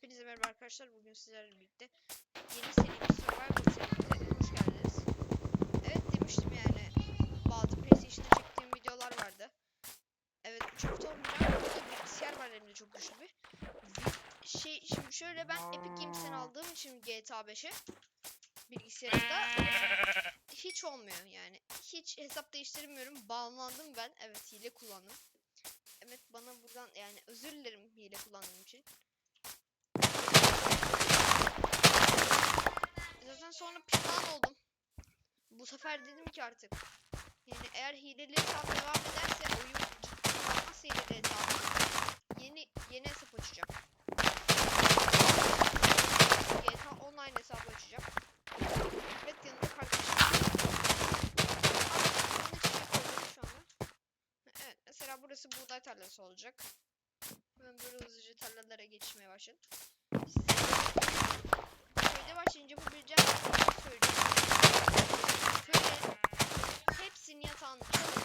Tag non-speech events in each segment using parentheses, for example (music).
Hepinize merhaba arkadaşlar. Bugün sizlerle birlikte yeni serimiz Survivor serimize hoş geldiniz. Evet demiştim yani bazı PlayStation'da çektiğim videolar vardı. Evet 3 hafta olmuyor ama burada bilgisayar var elimde çok güçlü bir. Şey şimdi şöyle ben Epic Games'ten aldığım için GTA 5'e bilgisayarımda hiç olmuyor yani. Hiç hesap değiştirmiyorum. Bağlandım ben. Evet hile kullandım. Evet bana buradan yani özür dilerim hile kullandığım için. Zaten sonra pişman oldum. Bu sefer dedim ki artık. Yani eğer hileli hesap devam ederse oyun ciddi kalmazsa hileli hesabı yeni yeni hesap açacağım. GTA Online hesabı açacağım. Evet yanında kardeşim. var. Ama bunun için yapıyorum şu anda. Evet mesela burası buğday tarlası olacak. Ben böyle hızlıca tarlalara geçmeye başladım. Köyde başlayınca bu bileceğim söyleyeceğim. Köyde hepsinin yatağını çalın.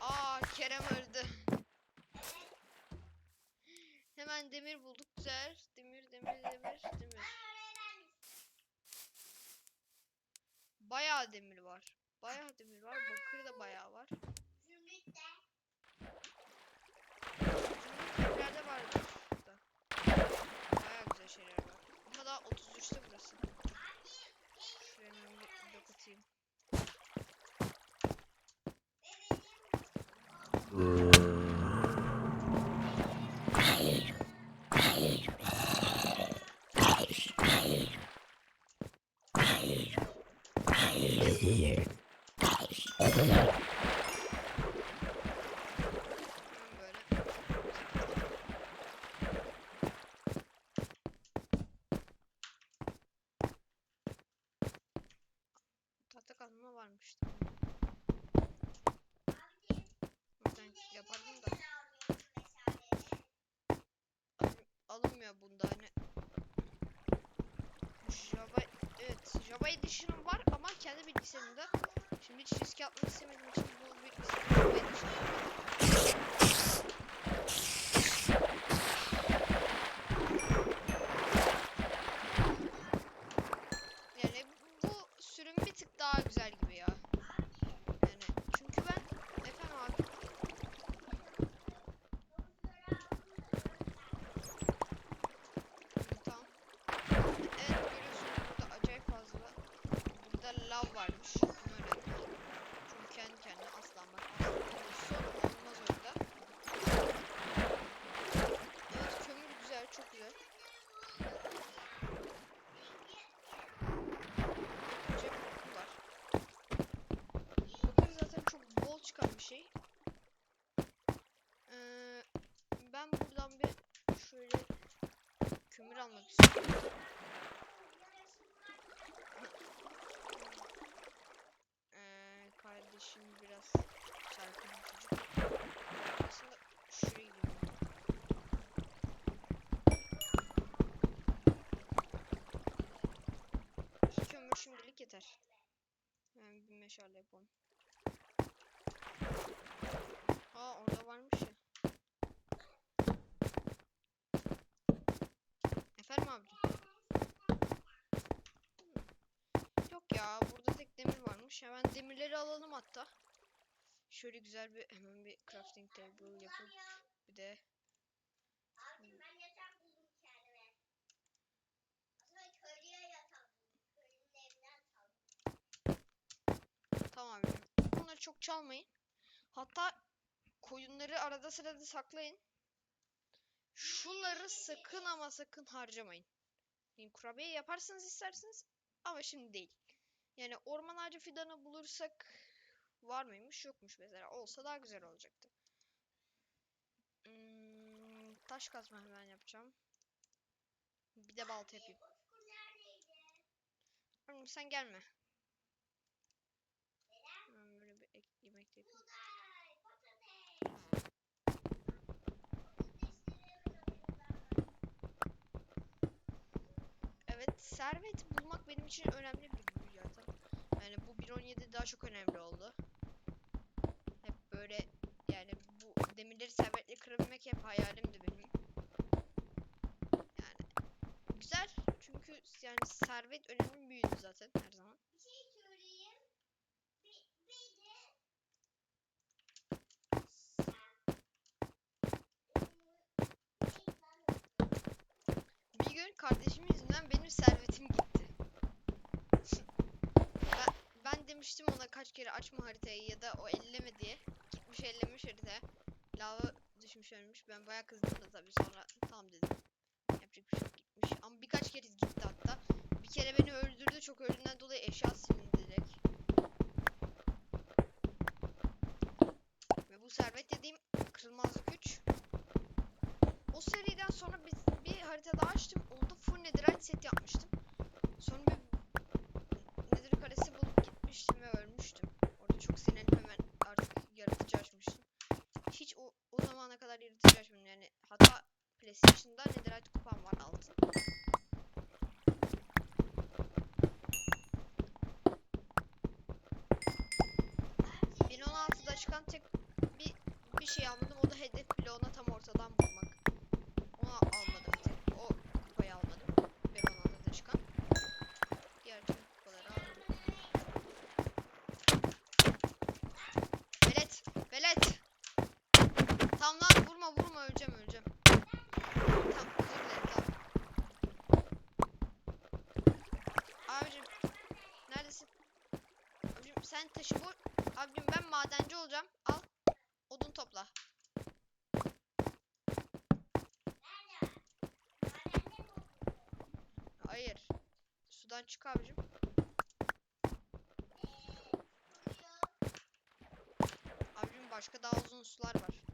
Aa Kerem öldü. Hemen demir bulduk güzel. Demir demir demir demir. Bayağı demir var. Bayağı demir var. Bakır da bayağı var. Zümrütlerde var burada. Bayağı güzel şeyler var. Ama daha 33'te burası. Şuraya bir blok atayım. Böyle. Tahta kazma varmış. Buradan yapardım da. Alın- Alınmıyor bunda hani. Java, evet Java Edition'ım var ama kendi bilgisayarımda. Şimdi hiç riske atmak istemediğim için bu bilgisayarı Java Edition yapıyorum. Yani bu sürüm bir tık daha güzel gibi ya. Yani çünkü ben efendim abi Tamam. Evet görüyorsunuz burada acayip fazla burada lav varmış. Bunu öğrendim. Çünkü kendi kendine asla ama asla sorun olmaz orada. Evet kömür güzel çok güzel. Cep var. Bakır zaten çok bol çıkan bir şey. Ee, ben buradan bir şöyle kömür almak istiyorum. Ee, kardeşim biraz çarpıcı çocuk. Aslında şuraya gidiyorum. İki kömür şimdilik yeter. Hemen bir meşale yapalım. Aa orada varmış ya. Efendim abi. Yok ya burada tek demir varmış. Hemen demirleri alalım hatta. Şöyle güzel bir hemen bir crafting table yapıp bir de Ben yatak buldum kendime. Aslında köylüye yatak buldum. Köylünün evinden çaldım. tamam. Bunları çok çalmayın. Hatta koyunları arada sırada saklayın. Şunları sakın ama sakın harcamayın. Yani kurabiye yaparsınız isterseniz ama şimdi değil. Yani orman ağacı fidanı bulursak var mıymış yokmuş mesela. Olsa daha güzel olacaktı. Hmm, taş kazma hemen yapacağım. Bir de balta yapayım. Oğlum sen gelme. Hemen böyle bir ek yemek de yapayım. Evet, servet bulmak benim için önemli 17 daha çok önemli oldu. Hep böyle yani bu demirleri servetle kırabilmek hep hayalimdi benim. Yani güzel çünkü yani servet önemli büyüdü zaten her zaman. Bir şey söyleyeyim. Bir, bir de bir gün kardeşimiz açma haritayı ya da o elleme diye. Gitmiş ellemiş harita. Lava düşmüş ölmüş. Ben bayağı kızdım da tabii sonra tam dedim. Yapacak bir şey gitmiş. Ama birkaç kere gitti hatta. Bir kere beni öldürdü. Çok öldüğünden dolayı eşyası küresi dışında netherite kupam var altın. çıkan tek bir, bir şey almadım o da hedef Buradan çık abicim. Abicim başka daha uzun sular var.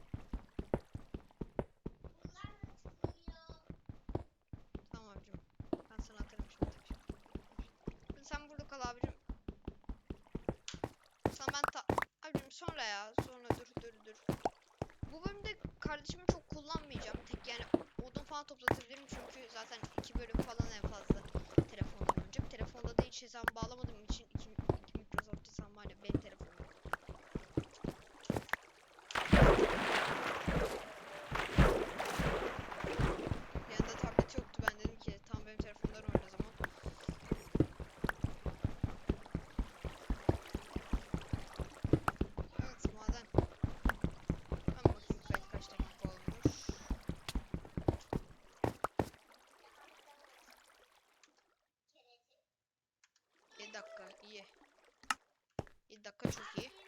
dakika çok iyi.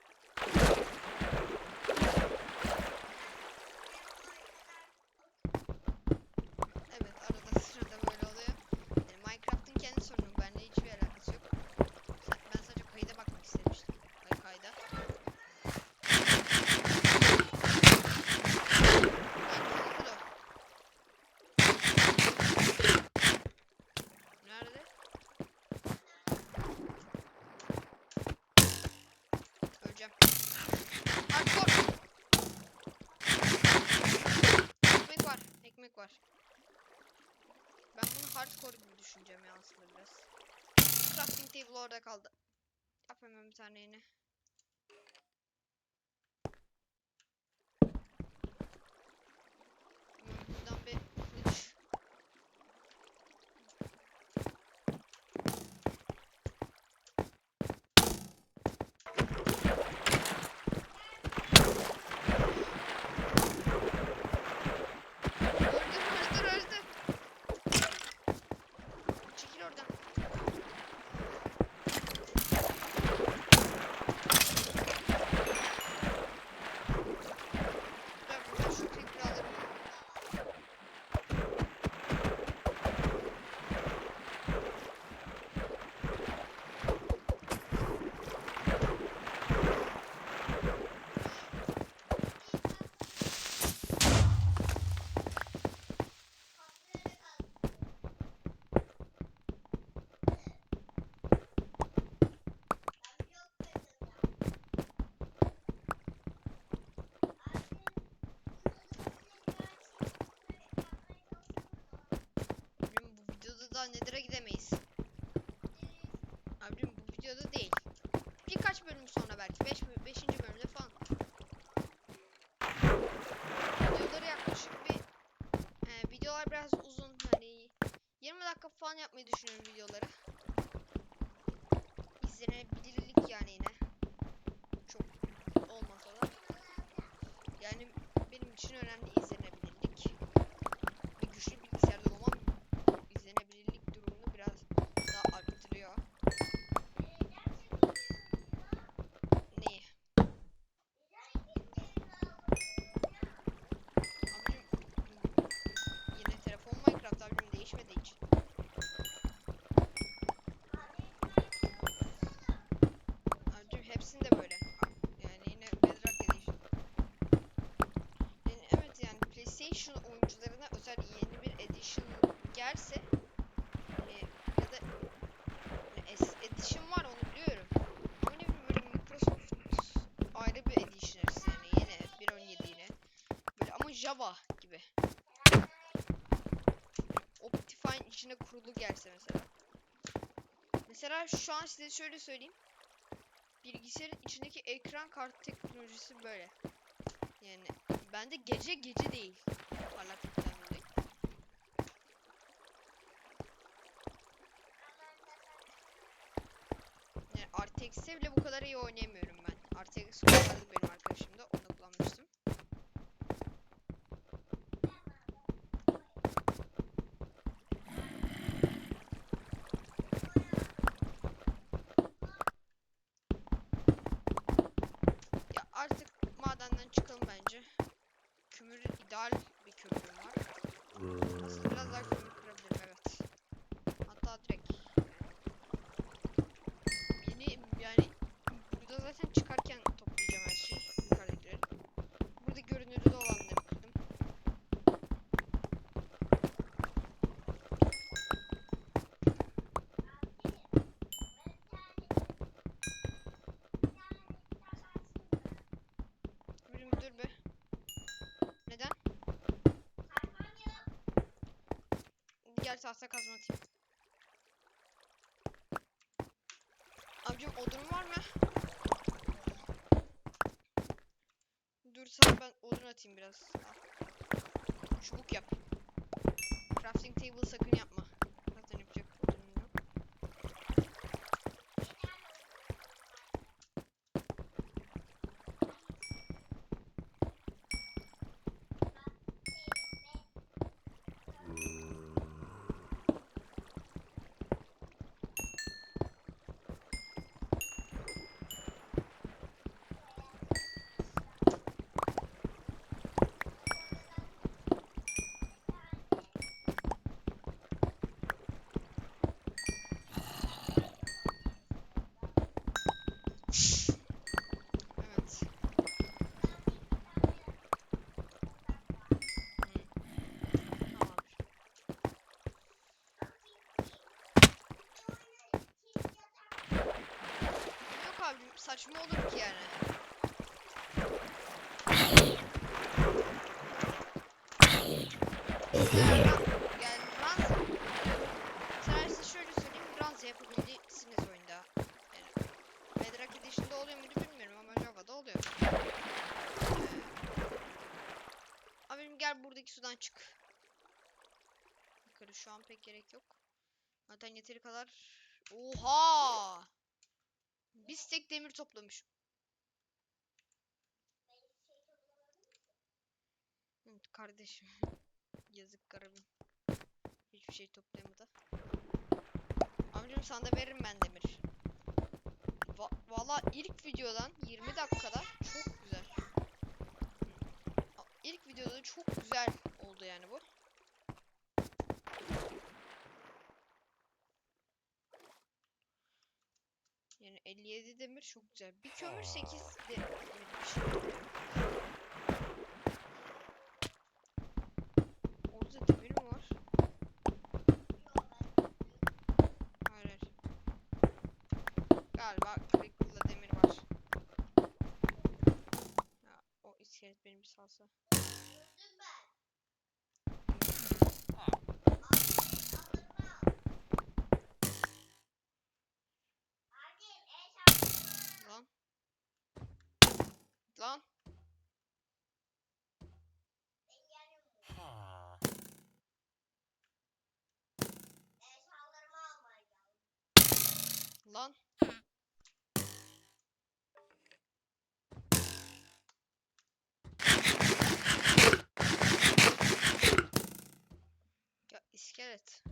yapıyorum ya aslında biraz. (laughs) Crafting table orada kaldı. Yapamıyorum bir tane yine. Ulan Nether'a gidemeyiz. Java gibi. Optifine içine kurulu gelse mesela. Mesela şu an size şöyle söyleyeyim. Bilgisayarın içindeki ekran kartı teknolojisi böyle. Yani bende gece gece değil. Parlaklıktan dolayı. RTX'te bile bu kadar iyi oynayamıyorum ben. RTX kullandı benim arkadaşım da. Gel tahta kazma atayım. Abicim odun var mı? Dur sana ben odun atayım biraz. Çubuk yap. Crafting table sakın yapma. Saçma olur ki yani. Yani ranz size şöyle söyleyeyim ranz yapabilirsiniz oyunda. Yani Bedrock Edition'da oluyor muydu bilmiyorum ama Java'da oluyor. Ee, abim gel buradaki sudan çık. Yukarı şu an pek gerek yok. Zaten yeteri kadar... Oha! Bir tek demir toplamış. Evet, kardeşim. (laughs) Yazık garibim. Hiçbir şey toplayamadı. Amcım sana da veririm ben demir. Va Valla ilk videodan 20 dakikada çok güzel. İlk videoda çok güzel oldu yani bu. Yani 57 demir çok güzel. Bir kömür 8 demirmiş. Orada demir mi var? Hayır. Galiba Crickle'da demir var. Ya o iskelet beni bir salsa. lan. Ya iskelet.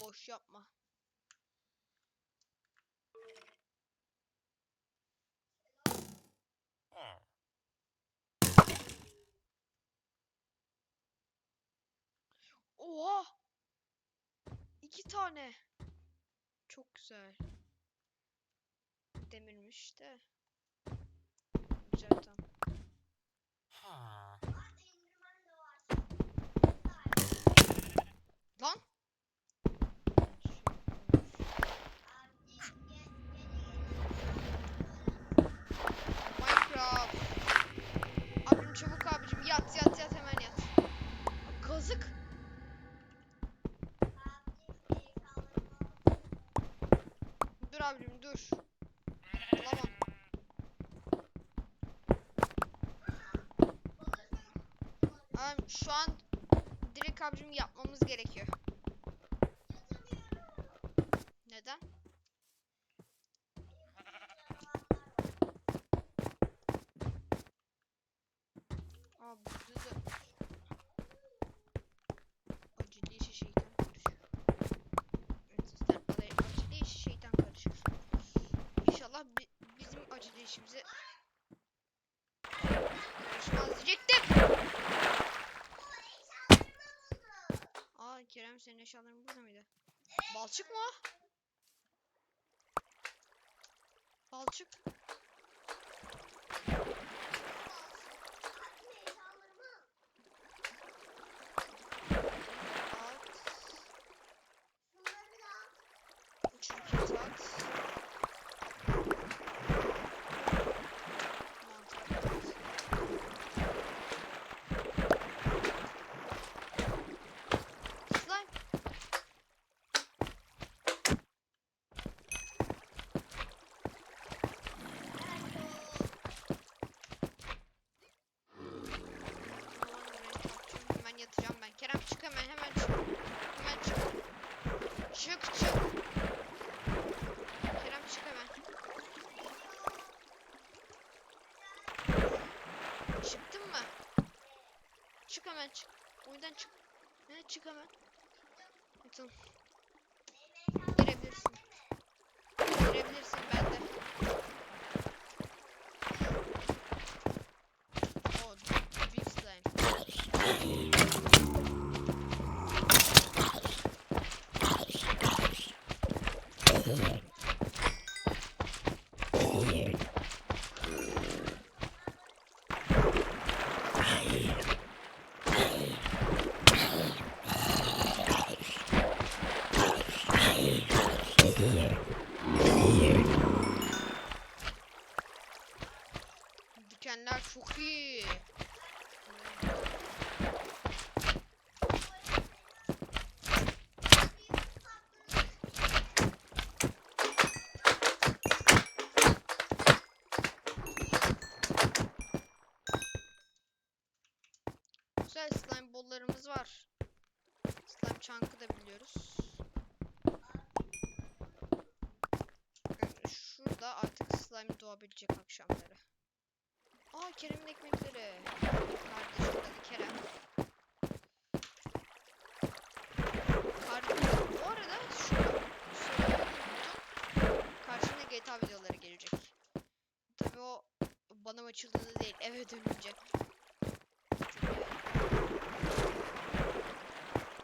Boş yapma. Oha! İki tane. Çok güzel. Demirmiş de. Güzel tam. Şu an direkt abicim yapmamız gerekiyor. Neden? Aa burada da acılı işi şeytan karışır. İnşallah bi- bizim acılı işimize Kerem senin eşyaların burada mıydı? Balçık mı? Balçık. At. Çürüket at. Mantar at. Slime. Tamamdır, ben kalkacağım. Hemen yatacağım ben. Kerem çık hemen hemen çık. Hemen çık. Çık çık. Kerem çık hemen. Çıktın mı? Hemen çık. Oyundan çık. Ne çık hemen. Tamam. Girebilirsin. Girebilirsin ben de. Oh, big slime. Dikenler çok iyi. Güzel slime bollarımız var. Slime chunk'ı da biliyoruz. Şurada artık slime doğabilecek akşamları. Aa Kerem'in ekmekleri. Kardeşim adı Kerem. Kardeşim bu arada şu. Karşımda GTA videoları gelecek. Tabii o bana açıldığında değil eve dönünce.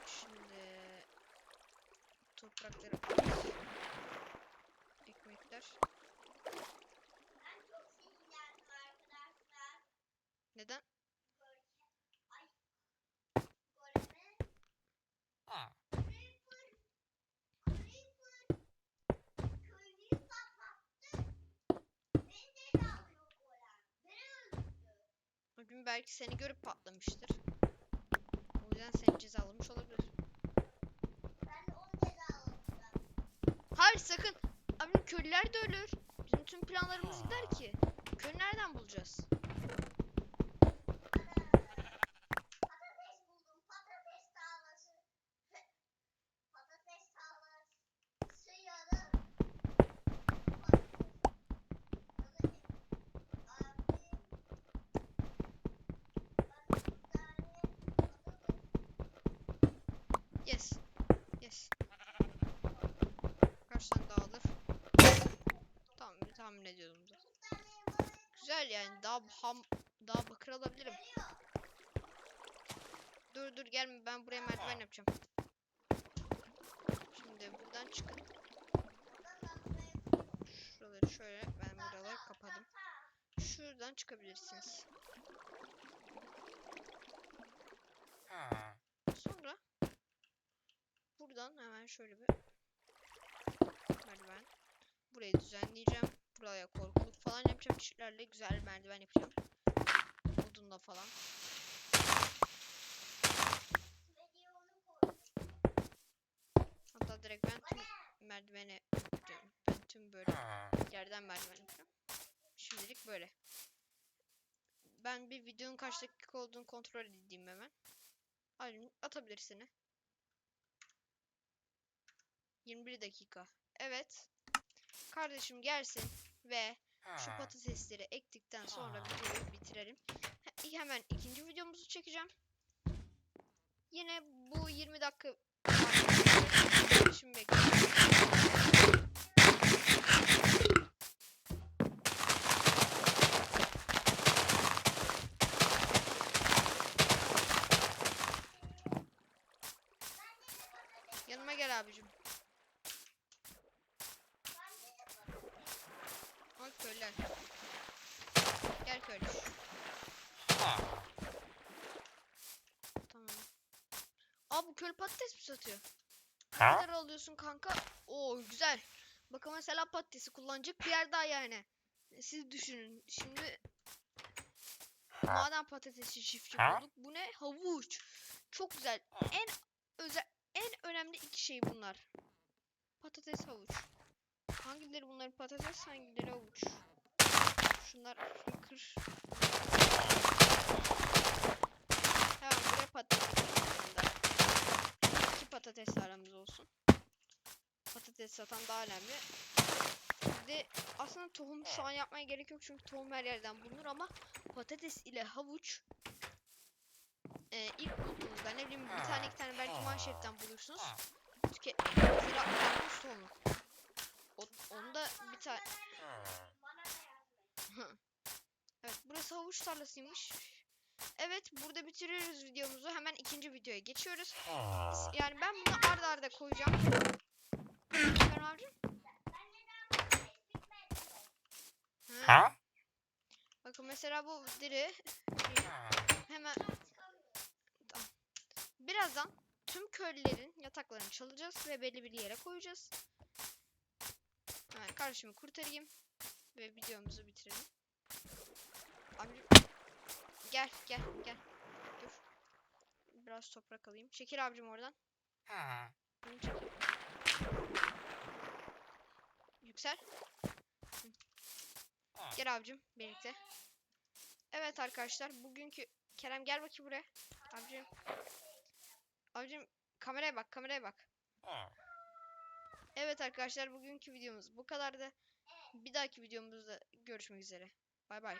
Şimdi toprakları at. Ekmekler. Neden? Gün belki seni görüp patlamıştır. O yüzden seni cezalamış olabilir. Hayır sakın. Abim köylüler de ölür. Bizim tüm planlarımız gider ki. Köylü nereden bulacağız? Patates buldum. Patates tarlası. Patates tarlası. Sıyarım. Yes. Yes. Kaç tane daha alır? Tamam tahmin ediyordum zaten. Güzel yani daha ham daha bakır alabilirim. Dur dur gelme ben buraya merdiven yapacağım. Şimdi buradan çıkın. Şuraları şöyle ben buraları kapadım. Şuradan çıkabilirsiniz. Buradan hemen şöyle bir merdiven. Burayı düzenleyeceğim. Buraya korkuluk falan yapacağım. Çiftlerle güzel bir merdiven yapacağım. Odunla falan. Hatta direkt ben tüm merdiveni yapacağım. Ben tüm böyle yerden merdiven yapacağım. Şimdilik böyle. Ben bir videonun kaç dakika olduğunu kontrol edeyim hemen. Aynen atabilirsiniz. 21 dakika. Evet. Kardeşim gelsin ve şu patatesleri ektikten sonra videoyu bitirelim. He- Hemen ikinci videomuzu çekeceğim. Yine bu 20 dakika Şimdi bekliyorum. Yanıma gel abicim. Bak köylüler. Gel köylü. Tamam. Köylü patates mi satıyor? Ne kadar alıyorsun kanka? Oo güzel. Bakın mesela patatesi kullanacak bir yer daha yani. Siz düşünün. Şimdi madem patatesi çiftçi bulduk. Bu ne? Havuç. Çok güzel. En özel en önemli iki şey bunlar. Patates havuç. Hangileri bunların patates, hangileri havuç? Şunlar kır. Hemen buraya patates ekleyelim ben de. İki patates aramız olsun. Patates satan daha önemli. De aslında tohum şu an yapmaya gerek yok çünkü tohum her yerden bulunur ama patates ile havuç e, ilk bulduğunuzda ne bileyim bir tane iki tane belki manşetten bulursunuz. Tüke mesela karpuz tohumu. Onu da bir tane Evet burası havuç tarlasıymış. Evet burada bitiriyoruz videomuzu. Hemen ikinci videoya geçiyoruz. Yani ben bunu arda arda koyacağım. Efendim abicim? Ha. Bakın mesela bu diri hemen Tamam. birazdan tüm köylülerin yataklarını çalacağız ve belli bir yere koyacağız. Hemen kardeşimi kurtarayım ve videomuzu bitirelim. Amcım gel gel gel. Dur. Biraz toprak alayım. Çekil abicim oradan. Bunu çekil. Yüksel. Gel abicim birlikte. Evet arkadaşlar bugünkü Kerem gel bakayım buraya. Abicim. Abicim kameraya bak kameraya bak. Evet arkadaşlar bugünkü videomuz bu kadardı. Bir dahaki videomuzda görüşmek üzere. Bay bay.